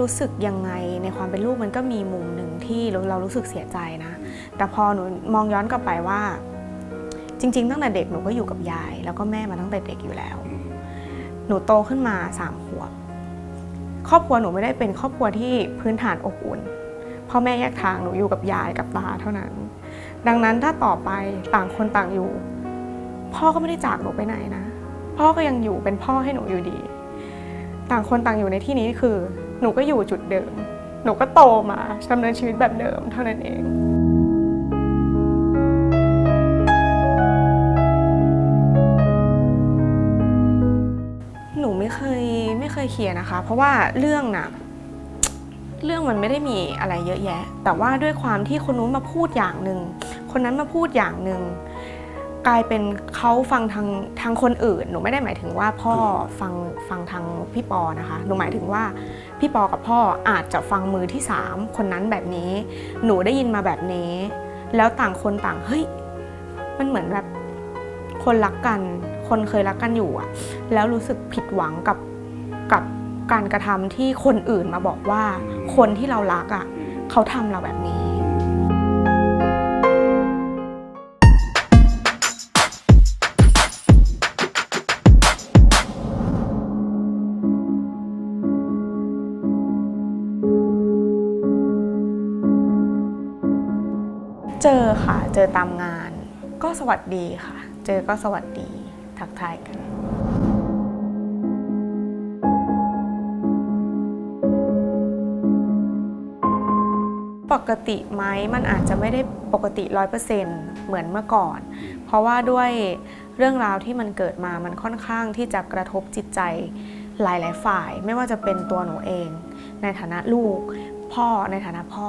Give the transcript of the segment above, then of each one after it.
รู้สึกยังไงในความเป็นลูกมันก็มีมุมหนึ่งที่เราเรารู้สึกเสียใจนะ แต่พอหนูมองย้อนกลับไปว่า จริง ๆ ตั้งแต่เด็กหนูก็อยู่กับยาย แล้วก็แม่มาตั้งแต่เด็กอยู่แล้ว หนูโตขึ้นมาสามขวบครอบครัวหนูไม่ได้เป็นครอบครัวที่พื้นฐานอบอุ่นพ่อแม่แยกทางหนูอยู่กับยายกับตาเท่านั้น ดังนั้นถ้าต่อไปต่างคนต่างอยู่ พ่อก็ไม่ได้จากหนูไปไหนนะ พ่อก็ยังอยู่เป็นพ่อให้หนูอยู่ดี ต่างคนต่างอยู่ในที่นี้คือ หนูก็อยู่จุดเดิม หนูก็โตมาดำเนินชีวิตแบบเดิมเท่านั้นเองหนูไม่เคยไม่เคยเคลียร์นะคะ เพราะว่าเรื่องน่ะเรื่องมันไม่ได้มีอะไรเยอะแยะ แต่ว่าด้วยความที่คนนู้นมาพูดอย่างหนึ่งคนนั้นมาพูดอย่างหนึ่ง กลายเป็นเขาฟังทางทางคนอื่น หนูไม่ได้หมายถึงว่าพ่อฟังฟังทางพี่ปอนะคะ หนูหมายถึงว่าพี่ปอกับพ่ออาจจะฟังมือที่สามคนนั้นแบบนี้ หนูได้ยินมาแบบนี้ แล้วต่างคนต่างเฮ้ยมันเหมือนแบบคนรักกัน คนเคยรักกันอยู่อะแล้วรู้สึกผิดหวังกับกับการกระทำที่คนอื่นมาบอกว่า คนที่เรารักอะเขาทำเราแบบนี้ เจอค่ะ เจอตามงาน ก็สวัสดีค่ะ เจอก็สวัสดี ทักทายกัน ปกติไหมมันอาจจะไม่ได้ปกติร้อยเปอร์เซ็นต์เหมือนเมื่อก่อน เพราะว่าด้วยเรื่องราวที่มันเกิดมามันค่อนข้างที่จะกระทบจิตใจหลาย ๆ ฝ่าย ไม่ว่าจะเป็นตัวหนูเอง ในฐานะลูก พ่อในฐานะพ่อ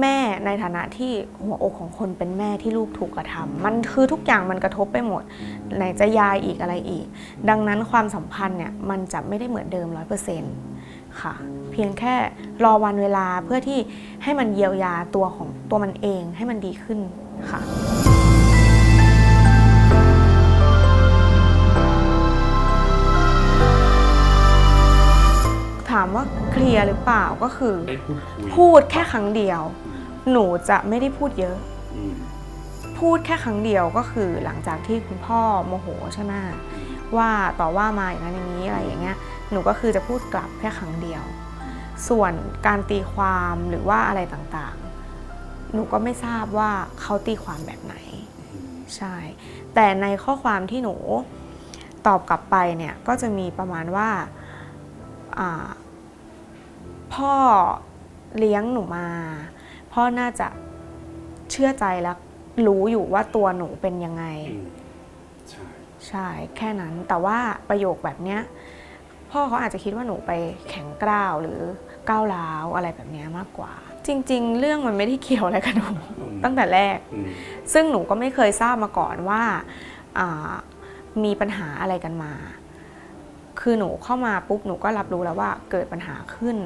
แม่ในฐานะที่หัวอกของคนเป็นแม่ที่ลูกถูกกระทำมันคือทุกอย่างมันกระทบไปหมดไหนจะยายอีกอะไรอีก ดังนั้นความสัมพันธ์เนี่ยมันจะไม่ได้เหมือนเดิมร้อยเปอร์เซ็นต์ค่ะ เพียงแค่รอวันเวลาเพื่อที่ให้มันเยียวยาตัวของตัวมันเองให้มันดีขึ้นค่ะ ยร์หรือเปล่าก็คือ ได้พูดคุยพูดแค่ครั้งเดียวหนูจะไม่ได้พูดเยอะ อืมพูดแค่ครั้งเดียวก็คือหลังจากที่คุณพ่อโมโหใช่ไหมว่าต่อว่ามาอย่างนั้นอย่างนี้อะไรอย่างเงี้ยหนูก็คือจะพูดกลับแค่ครั้งเดียว ส่วนการตีความหรือว่าอะไรต่างๆ หนูก็ไม่ทราบว่าเขาตีความแบบไหนใช่ แต่ในข้อความที่หนูตอบกลับไปเนี่ยก็จะมีประมาณว่าอ่า พ่อเลี้ยงหนูมา พ่อน่าจะเชื่อใจและรู้อยู่ว่าตัวหนูเป็นยังไงอืมใช่ใช่แค่นั้นแต่ว่าประโยคแบบเนี้ยพ่อเขาอาจจะคิดว่าหนูไปแข็งกร้าวหรือก้าวร้าวอะไรแบบเนี้ยมากกว่า จริง ๆ เรื่องมันไม่ได้เกี่ยวอะไรกับหนูตั้งแต่แรกอืมซึ่งหนูก็ไม่เคยทราบมาก่อนว่าอ่ามีปัญหาอะไรกันมา คือหนูเข้ามาปุ๊บหนูก็รับรู้แล้วว่าเกิดปัญหาขึ้น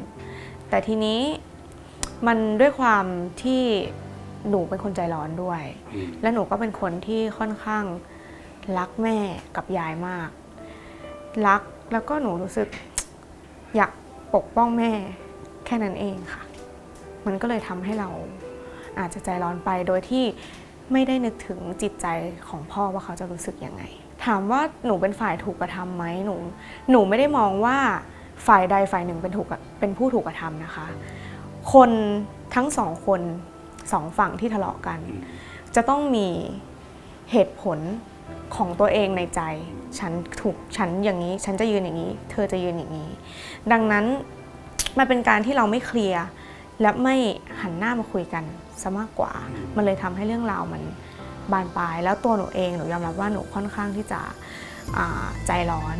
แต่ทีนี้มันด้วยความที่หนูเป็นคนใจร้อนด้วยอืมและหนูก็เป็นคนที่ค่อนข้างรักแม่กับยายมาก รักแล้วก็หนูรู้สึกอยากปกป้องแม่แค่นั้นเองค่ะ มันก็เลยทำให้เราอาจจะใจร้อนไปโดยที่ไม่ได้นึกถึงจิตใจของพ่อว่าเขาจะรู้สึกยังไง ถามว่าหนูเป็นฝ่ายถูกกระทำไหมหนู หนูไม่ได้มองว่า ฝ่ายใดฝ่ายหนึ่งเป็นถูกกระเป็นผู้ถูกกระทำนะคะ คนทั้งสองคนสองฝั่งที่ทะเลาะกันอืมจะต้องมีเหตุผลของตัวเองในใจ ฉันถูกฉันอย่างนี้ ฉันจะยืนอย่างนี้ เธอจะยืนอย่างนี้ ดังนั้นมันเป็นการที่เราไม่เคลียร์และไม่หันหน้ามาคุยกันซะมากกว่า มันเลยทำให้เรื่องราวมันบานปลาย แล้วตัวหนูเองหนูยอมรับว่าหนูค่อนข้างที่จะอ่าใจร้อน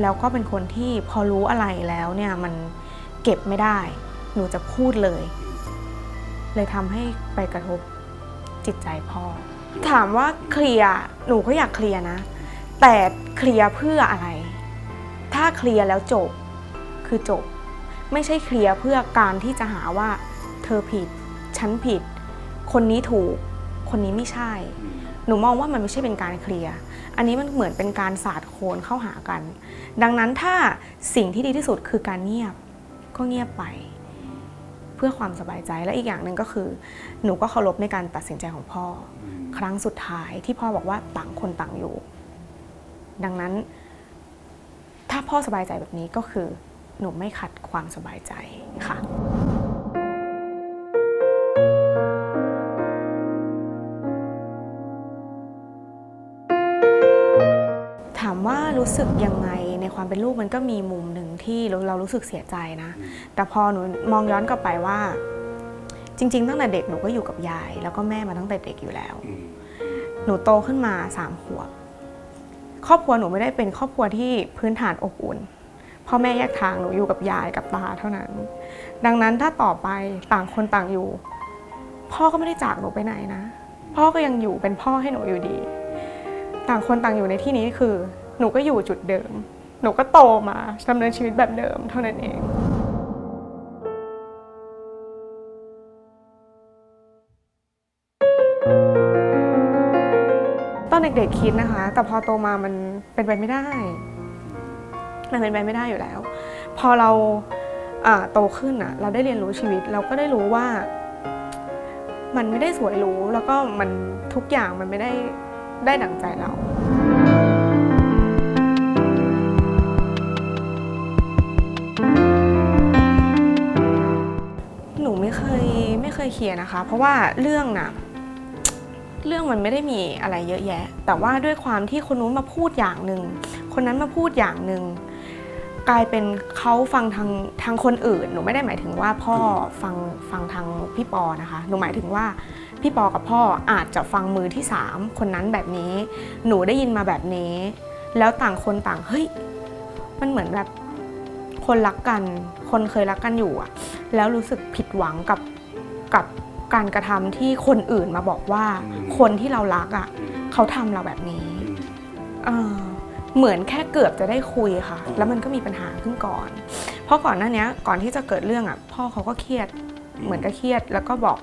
แล้วก็เป็นคนที่พอรู้อะไรแล้วเนี่ยมันเก็บไม่ได้ หนูจะพูดเลย เลยทำให้ไปกระทบจิตใจพ่อ ถามว่าเคลียร์หนูก็อยากเคลียร์นะ แต่เคลียร์เพื่ออะไร ถ้าเคลียร์แล้วจบคือจบ ไม่ใช่เคลียร์เพื่อการที่จะหาว่า เธอผิด ฉันผิด คนนี้ถูก คนนี้ไม่ใช่อืมหนูมองว่ามันไม่ใช่เป็นการเคลียร์ อันนี้มันเหมือนเป็นการสาดโคลนเข้าหากัน ดังนั้นถ้าสิ่งที่ดีที่สุดคือการเงียบก็เงียบไป เพื่อความสบายใจและอีกอย่างหนึ่งก็คือ หนูก็เคารพในการตัดสินใจของพ่ออืมครั้งสุดท้ายที่พ่อบอกว่าต่างคนต่างอยู่ ดังนั้น ถ้าพ่อสบายใจแบบนี้ก็คือ หนูไม่ขัดความสบายใจค่ะ ว่ารู้สึกยังไงในความเป็นลูกมันก็มีมุมหนึ่งที่เราเรารู้สึกเสียใจนะ แต่พอหนูมองย้อนกลับไปว่า จริง ๆ ตั้งแต่เด็กหนูก็อยู่กับยาย แล้วก็แม่มาตั้งแต่เด็กอยู่แล้วอืมหนูโตขึ้นมาสามขวบครอบครัวหนูไม่ได้เป็นครอบครัวที่พื้นฐานอบอุ่นพ่อแม่แยกทางหนูอยู่กับยายกับตาเท่านั้น ดังนั้นถ้าต่อไปต่างคนต่างอยู่ พ่อก็ไม่ได้จากหนูไปไหนนะ พ่อก็ยังอยู่เป็นพ่อให้หนูอยู่ดี ต่างคนต่างอยู่ในที่นี้คือ หนูก็อยู่จุดเดิม หนูก็โตมาดำเนินชีวิตแบบเดิมเท่านั้นเองตอนเด็กๆคิดนะคะ แต่พอโตมามันเป็นไปไม่ได้ มันเป็นไปไม่ได้อยู่แล้ว พอเราโตขึ้นอะเราได้เรียนรู้ชีวิต เราก็ได้รู้ว่า มันไม่ได้สวยหรูแล้วก็มันทุกอย่างมันไม่ได้ได้ดั่งใจเรา เคยเคลียร์นะคะ เพราะว่าเรื่องน่ะเรื่องมันไม่ได้มีอะไรเยอะแยะ แต่ว่าด้วยความที่คนนู้นมาพูดอย่างหนึ่ง คนนั้นมาพูดอย่างหนึ่ง กลายเป็นเขาฟังทางทางคนอื่น หนูไม่ได้หมายถึงว่าพ่อฟังฟังทางพี่ปอนะคะ หนูหมายถึงว่าพี่ปอกับพ่ออาจจะฟังมือที่สามคนนั้นแบบนี้ หนูได้ยินมาแบบนี้ แล้วต่างคนต่างเฮ้ย มันเหมือนแบบคนรักกัน คนเคยรักกันอยู่อะแล้วรู้สึกผิดหวังกับ กับการกระทำที่คนอื่นมาบอกว่า คนที่เรารักอะอืมเขาทำเราแบบนี้อืมเออเหมือนแค่เกือบจะได้คุยค่ะ แล้วมันก็มีปัญหาขึ้นก่อน เพราะก่อนหน้านี้ก่อนที่จะเกิดเรื่องอะ พ่อเขาก็เครียด เหมือนกับเครียด แล้วก็บอก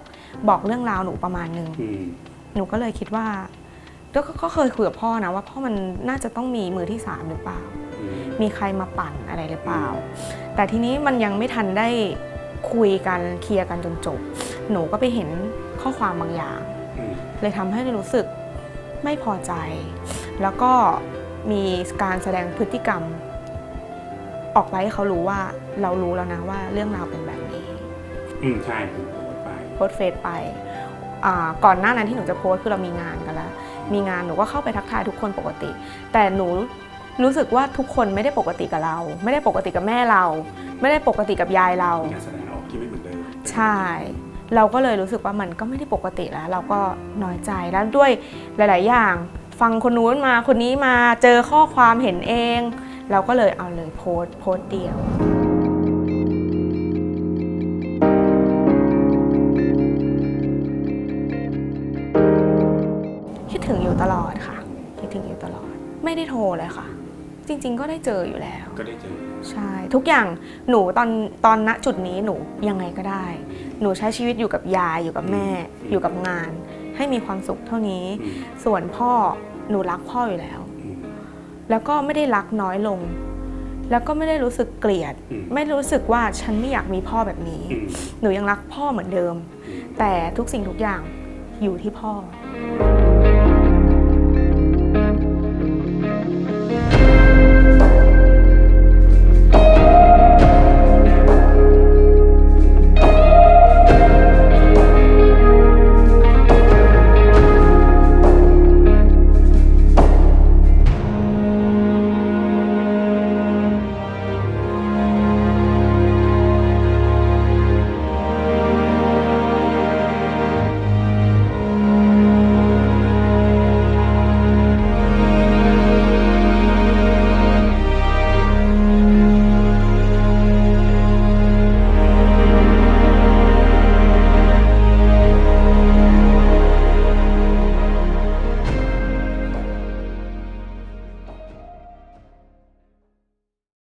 บอกเรื่องราวหนูประมาณนึงอืมหนูก็เลยคิดว่าก็ก็ก็เคยคุยกับพ่อนะว่าพ่อมันน่าจะต้องมีมือที่สามหรือเปล่าอืมมีใครมาปั่นอะไรหรือเปล่า แต่ทีนี้มันยังไม่ทันได้คุยกันเคลียร์กันจนจบ หนูก็ไปเห็นข้อความบางอย่างอืมเลยทำให้รู้สึกไม่พอใจ แล้วก็มีการแสดงพฤติกรรม ออกไปให้เขารู้ว่าเรารู้แล้วนะว่าเรื่องราวเป็นแบบนี้ อืมใช่ผมโพสต์ไปโพสต์เฟซไปอ่าก่อนหน้านั้นที่หนูจะโพสต์คือเรามีงานกันแล้ว มีงานหนูก็เข้าไปทักทายทุกคนปกติ แต่หนูรู้สึกว่าทุกคนไม่ได้ปกติกับเรา ไม่ได้ปกติกับแม่เรา ไม่ได้ปกติกับยายเรามีการแสดงออกที่ไม่เหมือนเดิม ใช่ เราก็เลยรู้สึกว่ามันก็ไม่ได้ปกติแล้ว เราก็น้อยใจแล้วด้วยหลาย ๆ อย่าง ฟังคนนู้นมาคนนี้มาเจอข้อความเห็นเอง เราก็เลยเอาเลยโพสต์โพสต์เดียว จริง ๆ ก็ได้เจออยู่แล้ว ก็ได้เจอ ใช่ ทุกอย่างหนูตอนตอนณจุดนี้หนูยังไงก็ได้ หนูใช้ชีวิตอยู่กับยายอยู่กับแม่ อยู่กับงาน ให้มีความสุขเท่านี้อืมส่วนพ่อหนูรักพ่ออยู่แล้วอืมแล้วก็ไม่ได้รักน้อยลง แล้วก็ไม่ได้รู้สึกเกลียดอืมไม่รู้สึกว่าฉันไม่อยากมีพ่อแบบนี้อืมหนูยังรักพ่อเหมือนเดิมอืมแต่ทุกสิ่งทุกอย่างอยู่ที่พ่ออื